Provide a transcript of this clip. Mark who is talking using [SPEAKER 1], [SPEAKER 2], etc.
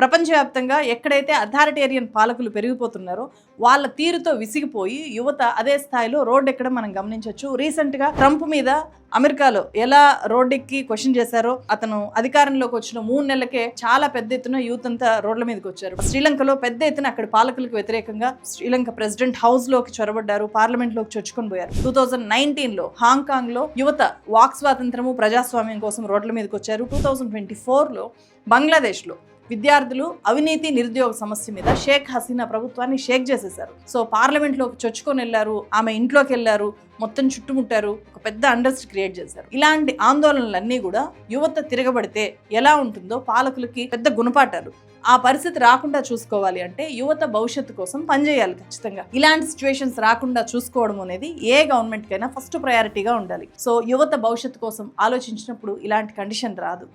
[SPEAKER 1] ప్రపంచవ్యాప్తంగా ఎక్కడైతే అథారిటేరియన్ పాలకులు పెరిగిపోతున్నారో వాళ్ళ తీరుతో విసిగిపోయి యువత అదే స్థాయిలో రోడ్ ఎక్కడ మనం గమనించవచ్చు. రీసెంట్గా ట్రంప్ మీద అమెరికాలో ఎలా రోడ్డెక్కి క్వశ్చన్ చేశారో అతను అధికారంలోకి వచ్చిన మూడు నెలలకే చాలా పెద్ద ఎత్తున యూత్ అంతా రోడ్ల మీదకి వచ్చారు. శ్రీలంకలో పెద్ద ఎత్తున అక్కడ పాలకులకు వ్యతిరేకంగా శ్రీలంక ప్రెసిడెంట్ హౌస్లోకి చొరబడ్డారు పార్లమెంట్లోకి చొచ్చుకొని పోయారు. టూ థౌజండ్ నైన్టీన్లో హాంకాంగ్లో యువత వాక్ స్వాతంత్రము ప్రజాస్వామ్యం కోసం రోడ్ల మీదకి వచ్చారు. టూ థౌజండ్ ట్వంటీ ఫోర్లో బంగ్లాదేశ్లో విద్యార్థులు అవినీతి నిరుద్యోగ సమస్య మీద షేక్ హసీనా ప్రభుత్వాన్ని షేక్ చేసేశారు. సో పార్లమెంట్లోకి చొచ్చుకొని వెళ్ళారు ఆమె ఇంట్లోకి వెళ్ళారు మొత్తం చుట్టుముట్టారు ఒక పెద్ద అండర్స్ట్ క్రియేట్ చేశారు. ఇలాంటి ఆందోళనలన్నీ కూడా యువత తిరగబడితే ఎలా ఉంటుందో పాలకులకి పెద్ద గుణపాఠాలు. ఆ పరిస్థితి రాకుండా చూసుకోవాలి అంటే యువత భవిష్యత్తు కోసం పనిచేయాలి ఖచ్చితంగా. ఇలాంటి సిచ్యువేషన్స్ రాకుండా చూసుకోవడం అనేది ఏ గవర్నమెంట్కైనా ఫస్ట్ ప్రయారిటీగా ఉండాలి. సో యువత భవిష్యత్తు కోసం ఆలోచించినప్పుడు ఇలాంటి కండిషన్ రాదు.